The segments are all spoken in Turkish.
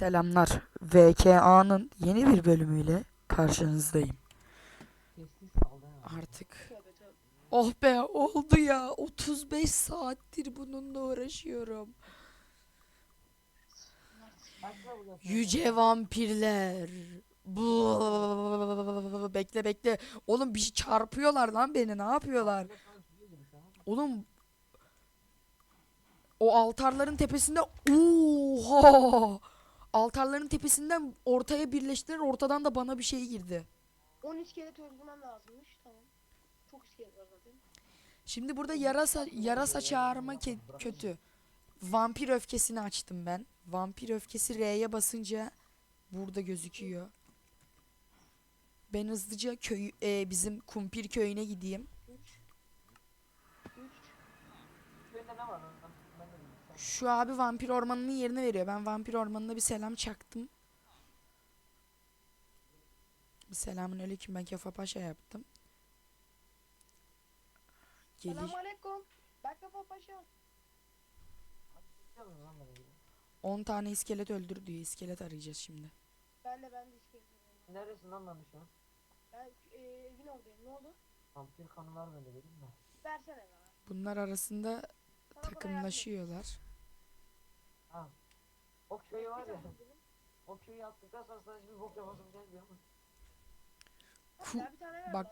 Selamlar. VKA'nın yeni bir bölümüyle karşınızdayım. Artık. Oh be oldu ya. 35 saattir bununla uğraşıyorum. Yüce vampirler. Bu bekle bekle. Oğlum bir şey çarpıyorlar lan beni. Ne yapıyorlar? Oğlum o altarların tepesinde oha altarların tepesinden ortaya birleştiler ortadan da bana bir şey girdi. 10 iskelet öldürmem lazımmış. Tamam. Çok iskelet var zaten. Şimdi burada yarasa yarasa çağırma ke- kötü. Vampir öfkesini açtım ben. Vampir öfkesi R'ye basınca burada gözüküyor. Ben hızlıca köy e, bizim kumpir köyüne gideyim. 3 3 Köyünde ne var lan? Ben de bilmiyorum. Sen- Şu abi vampir ormanının yerini veriyor. Ben vampir ormanına bir selam çaktım. Bir selamün aleyküm ben Kefa Paşa yaptım. Gelir. Selamun aleyküm. Ben Kafa Paşa. Biliyor musun lan beni? 10 tane iskelet öldür diyor. İskelet arayacağız şimdi. Ben de ben de iskelet. Neredesin lan ben şu an? Ben e, evin oradayım. Ne oldu? Vampir kanı var bende dedim mi? Versene bana. Bunlar arasında takımlaşıyorlar. Ha. O köyü var ya. O köyü yaptıktan sonra sana hiçbir bok yapasım gelmiyor mu? Ku- bak.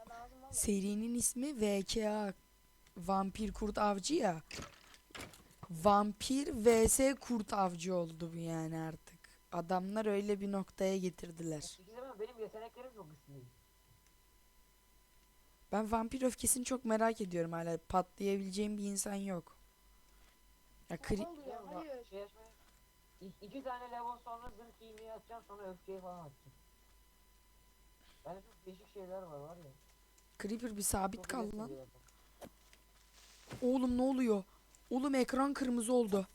Serinin ismi VKA. Vampir kurt avcı ya. Vampir vs kurt avcı oldu bu yani artık. Adamlar öyle bir noktaya getirdiler. Mi? Benim yeteneklerim çok değil. Ben vampir öfkesini çok merak ediyorum hala. Patlayabileceğim bir insan yok. Ya kri- Hayır. Şey açmaya. İ- iki tane level sonra zırh giymeyi açacağım sonra öfkeyi falan açacağım. Yani çok değişik şeyler var var ya. Creeper bir sabit Çok kal lan. Oğlum ne oluyor? Oğlum ekran kırmızı oldu.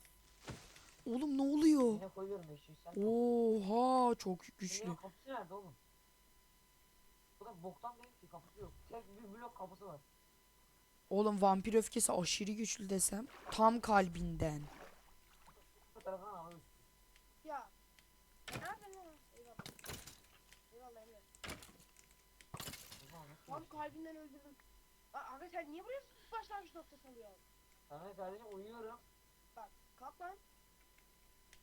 Oğlum ne oluyor? Yine koyuyorum eşeği sen. Oha çok güçlü. Kapısı nerede oğlum? Bu da boktan değil ki kapısı yok. Tek bir blok kapısı var. Oğlum vampir öfkesi aşırı güçlü desem. Tam kalbinden. Ya. Ne yapıyorsun? Eyvallah. Eyvallah Emre. Tam kalbinden öldürdüm. Aa, Aga sen niye buraya başlangıç noktası alıyorsun? Sana kardeşim uyuyorum. Bak kalk lan.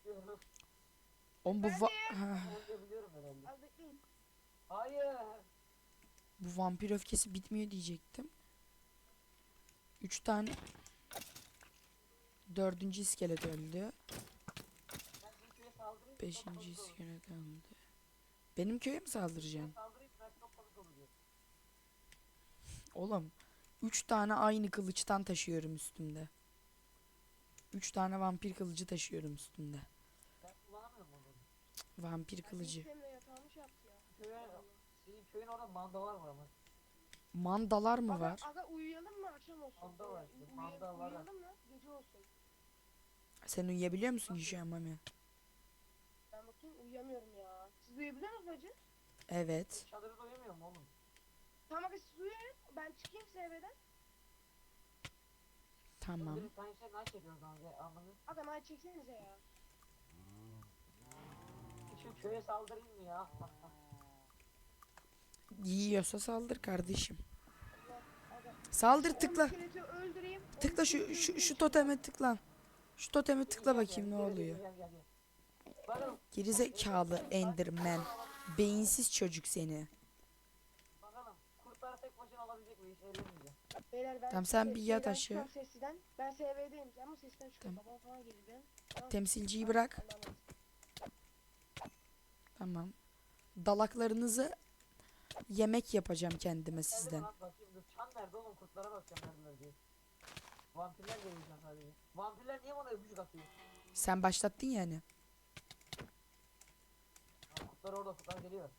Uyuyorum. Oğlum bu va- Ha, Uyuyabiliyorum herhalde. Az bekleyin. Hayır. bu vampir öfkesi bitmiyor diyecektim. Üç tane Dördüncü iskelet öldü. Beşinci iskelet öldü. Benim köye mi saldıracaksın? Oğlum. Üç tane aynı kılıçtan taşıyorum üstümde. Üç tane vampir kılıcı taşıyorum üstümde. Vampir kılıcı. Şey senin köyün orada mandalar var ama. Mandalar mı Aga, var? aga uyuyalım mı akşam olsun? Manda var işte, Uyu- manda var. Uyuyalım mı gece olsun? Sen uyuyabiliyor musun an Mami? Ben bakayım uyuyamıyorum ya. Siz uyuyabiliyor musunuz hacı? Evet. Çadırda uyumuyor mu oğlum? Tamam aga siz uyuyun. Ben çıkayım size evden. Tamam. Tane şey night çekiyoruz kanka anladın? Aga night çeksenize ya. Şu köye saldırayım mı ya? Yiyorsa saldır kardeşim. Saldır tıkla. Tıkla şu şu şu toteme tıkla. Şu toteme tıkla bakayım ne oluyor. Gerizekalı Enderman. Beyinsiz çocuk seni. Tamam, sen se- bir yat şeyden aşağı. Ben SV'deyim ama sesten. Tamam. Falan. Temsilciyi bırak. Tamam. Dalaklarınızı yemek yapacağım kendime Sizden. Çan nerede oğlum? Kurtlara bakacağım neredeler diye. Vampirler göreceğim sadece. Vampirler niye bana öpücük atıyor? Sen başlattın yani. Kurtlar orada kurtlar geliyor.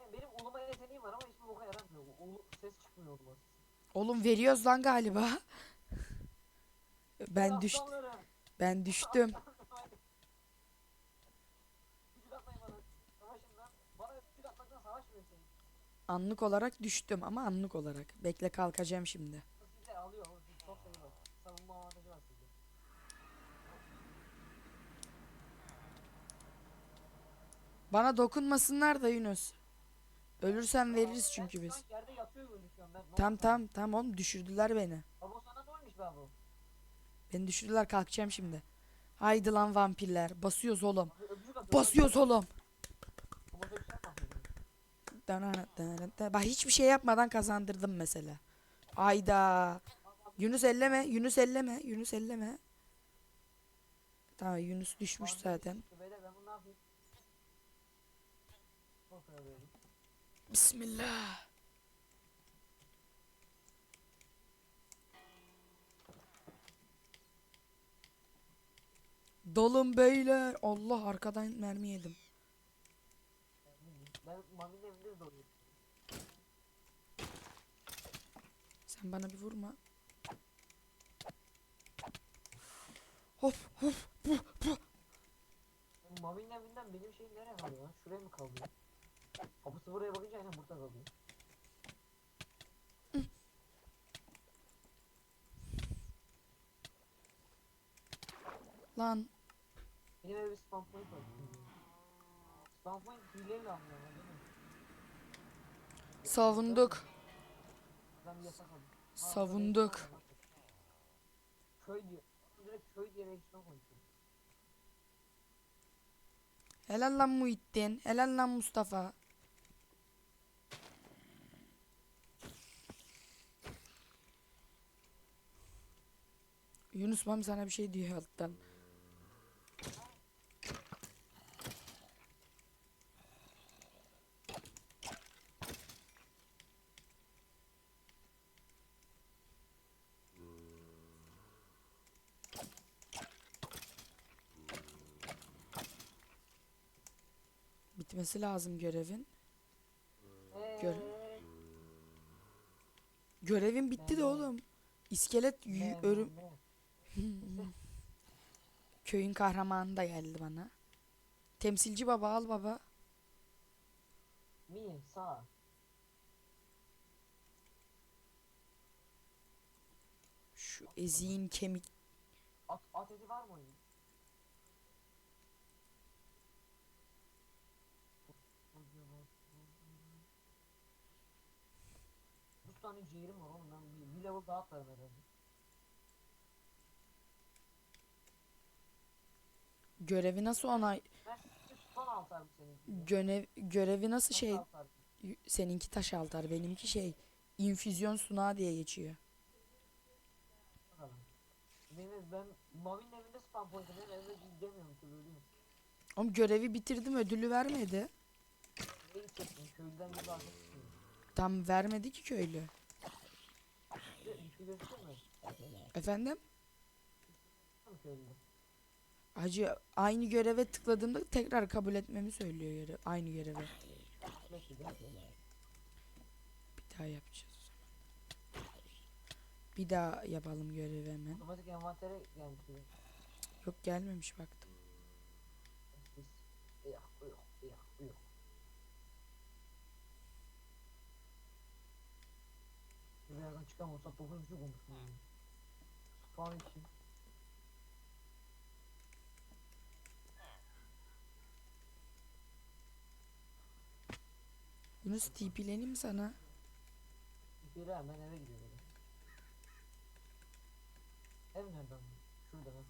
Yani Benim uluma yeteneğim var ama hiçbir boka yaramıyor. Ulu, ses çıkmıyor uluma. Oğlum veriyoruz lan galiba. Ben düştüm. Ben düştüm. Anlık olarak düştüm ama anlık olarak. Bekle kalkacağım şimdi. Bana dokunmasınlar da Yunus. Ölürsem veririz çünkü biz. Tam tam tam oğlum düşürdüler beni. Beni düşürdüler kalkacağım şimdi. Haydi lan vampirler basıyoruz oğlum. Basıyoruz oğlum. Bak hiçbir şey yapmadan kazandırdım mesela. Ayda. Yunus elleme. Yunus elleme. Yunus elleme. Tamam Yunus düşmüş zaten. Bismillah. Dolun beyler. Allah arkadan mermi yedim. Ben Mami'nin evinde doğuyorum. Sen bana bir vurma. Hop hop bu bu. Mami'nin evinden benim şeyim nereye kalıyor lan? Şuraya mı kalıyor? Kapısı buraya bakınca aynen burada kalıyor. Lan eve bir spam point var. Spam point hileyle anlıyor lan değil mi? savunduk. Ben bir yasak. Ha, Savunduk. Köy diyor. Direkt köy diye reaksiyon konuşuyor. Helal lan Muhittin. Helal lan Mustafa. Yunus Mami sana bir şey diyor alttan. Bitmesi lazım görevin. Gör- Görevin bitti de oğlum. İskelet örüm köyün kahramanı da geldi bana. Temsilci baba al baba. Mi, sağ. Şu eziğin kemik. At, at var mı? Bu tane ciğerim var oğlum ben bir, bir level daha atlarım herhalde. Görevi nasıl onay Ben son altar mı senin? görev görevi nasıl şey altar. y- seninki taş altar benimki şey infüzyon sunağı diye geçiyor. Benim ben Mavi'nin evinde spam point'im benim evde gidemiyorum ki ölüyorum. Oğlum görevi bitirdim ödülü vermedi. Ne gideceksin köylüden bir istiyorum. Tam vermedi ki köylü. Bir de yükü gözüküyor mu? Efendim? Hacı aynı göreve tıkladığımda tekrar kabul etmemi söylüyor görev. Aynı göreve. Bir daha yapacağız. Bir daha yapalım görevi hemen. Yok gelmemiş baktım. Biz. Yok yok yok yok. Birazdan çıkamazsak 9.5 olmuş bu. Spawn için. Yunus TP'leneyim mi sana? Biri hemen eve gidiyor böyle. Ev nereden? Şurada lan.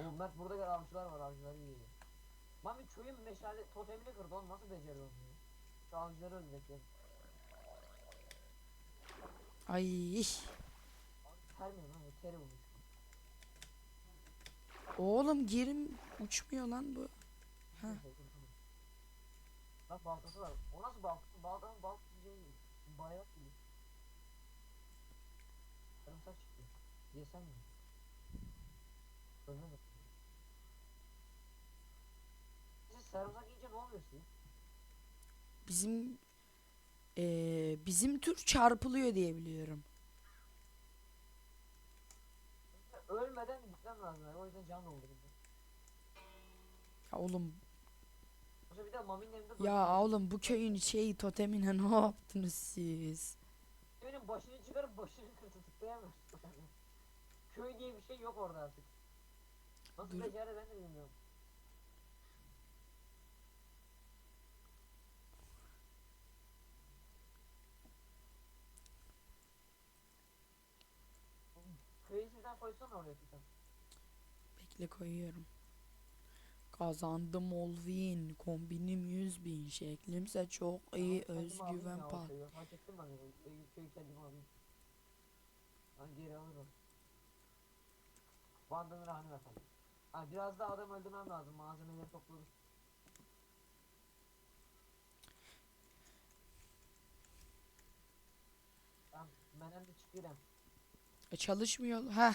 Oğlum Mert burada gel avcılar var avcıları yiyelim. Mami köyün meşale totemini kırdı oğlum nasıl beceri onu? Şu avcıları öldürecek Ay. Oğlum girim uçmuyor lan bu. Ha. Bak baltası var. O nasıl baltası? Baltanın balt şey bayrak gibi. Sarımsak çıktı. Yesem mi? Ölmem mi? Siz sarımsak yiyince ne oluyor size? Bizim eee, bizim tür çarpılıyor diye biliyorum. Ölmeden gitmem lazım. O yüzden can doldurdum. Ya oğlum Yoksa bir de Mami'nin evinde ya oğlum bu köyün şey totemine ne yaptınız siz? Benim başını çıkarıp başını kırdı tıklayamıyorsun. Köy diye bir şey yok orada artık. Nasıl Dur. becerdi ben de bilmiyorum. Koysana oraya tutan. Bekle koyuyorum. Kazandım all win. Kombinim 100 bin. Şeklimse çok iyi. Tamam, Özgüven pat. Hak ettim ben. Köyü, köyü kendime alayım. Ben geri alırım. Bandını rahmi efendim. Ha, biraz daha adam öldürmem lazım. Malzemeleri topladım. Tamam, ben hem de çıkıyorum. E, çalışmıyor. Ha.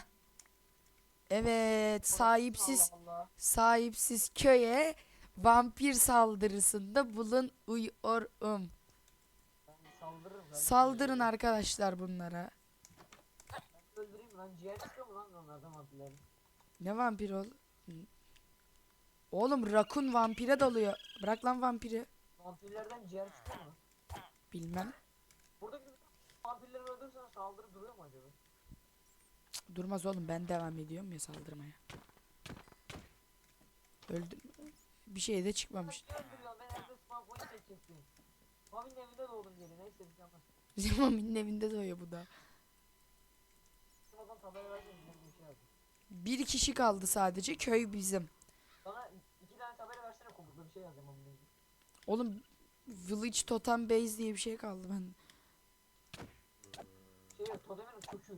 Evet, sahipsiz Allah Allah. sahipsiz köye vampir saldırısında bulun uyuyorum. Ben saldırırım. kardeşim. Saldırın arkadaşlar bunlara. Ben öldüreyim lan. Ciğer çıkıyor mu lan onlardan vampirlerin? Ne vampir ol? Oğlum rakun vampire dalıyor. Bırak lan vampiri. Vampirlerden ciğer çıkıyor mu? Bilmem. Buradaki vampirleri öldürürsen saldırı duruyor mu acaba? Durmaz oğlum ben devam ediyorum ya saldırmaya. Öldüm. Bir şey de çıkmamış. Çekecektim. Mami'nin evinde doğdum diyelim. Neyse bir şey olmaz. Bizim Mami'nin evinde doğuyor bu da. Bir şey. Bir kişi kaldı sadece. Köy bizim. Bana iki tane tabela versene komutlu bir şey yazacağım Mami'nin. Oğlum Village Totem Base diye bir şey kaldı ben. Şey. Totemin kökü.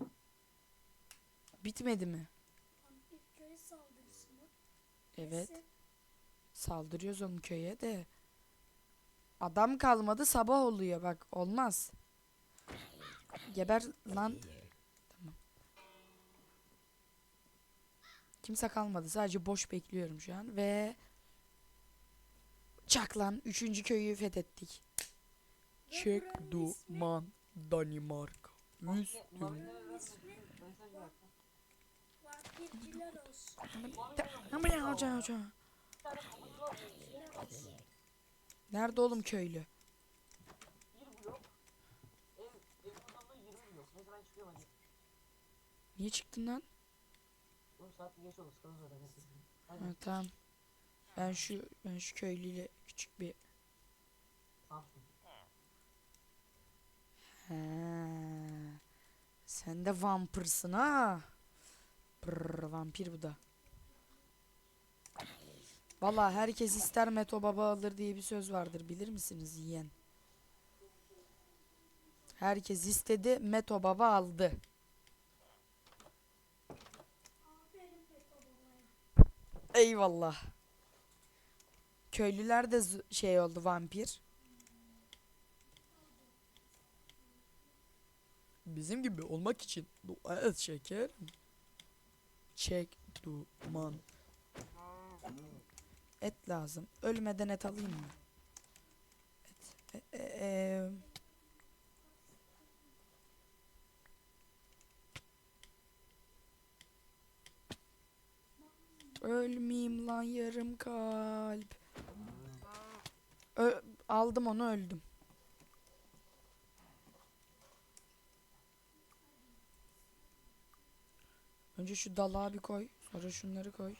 Bitmedi mi? Saldırısı mı? Evet. Kesin. Saldırıyoruz onun köye de. Adam kalmadı sabah oluyor bak olmaz. Geber lan. Tamam. Kimse kalmadı sadece boş bekliyorum şu an ve Çak lan üçüncü köyü fethettik. Çek duman Danimarka. Üstün. Mami'nin evinde ismi- mesaj ver. Vampirciler olsun. Ama ya hoca hoca. Nerede oğlum köylü? Bir blok. Ev, ev uzunluğu 20 blok. Neyse ben çıkıyorum hadi. Niye çıktın lan? Oğlum. Ha, tamam. Ben şu ben şu köylüyle küçük bir. He. Sen de vampirsın ha. Brr, vampir bu da. Valla herkes ister Meto Baba alır diye bir söz vardır bilir misiniz yiyen? Herkes istedi Meto Baba aldı. Eyvallah. Köylüler de şey oldu vampir. Bizim gibi olmak için dua et şekerim. Çek duman. Et lazım. Ölmeden et alayım mı? Et. E- e- e- Ölmeyeyim lan yarım kalp. Ö- aldım onu öldüm. Önce şu dalağı bir koy. Sonra şunları koy.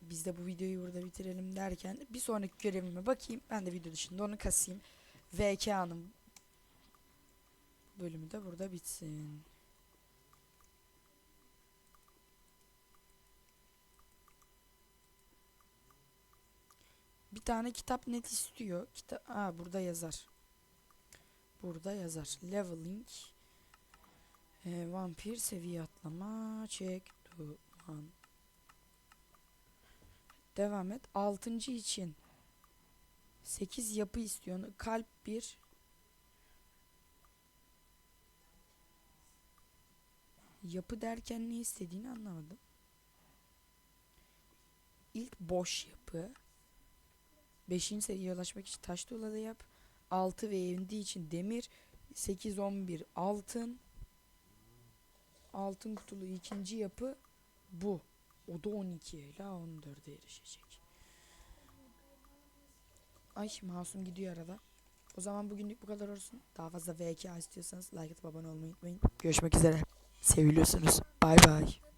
Biz de bu videoyu burada bitirelim derken bir sonraki görevime bakayım. Ben de video dışında onu kasayım. VK'nın bölümü de burada bitsin. Bir tane kitap net istiyor. Kita Aa, burada yazar. Burada yazar. Leveling. Ee, vampir seviye atlama. Çek duman. Devam et. Altıncı için 8 yapı istiyor. Kalp 1. Yapı derken ne istediğini anlamadım. İlk boş yapı. 5. seviyeye ulaşmak için taş tuğla da yap. 6 ve evindi için demir. 8 11 altın. Altın kutulu ikinci yapı bu. O da 12 la 14'e erişecek. Ay masum gidiyor arada. O zaman bugünlük bu kadar olsun. Daha fazla VK istiyorsanız like atıp abone olmayı unutmayın. Görüşmek üzere. Seviliyorsunuz. Bay bay.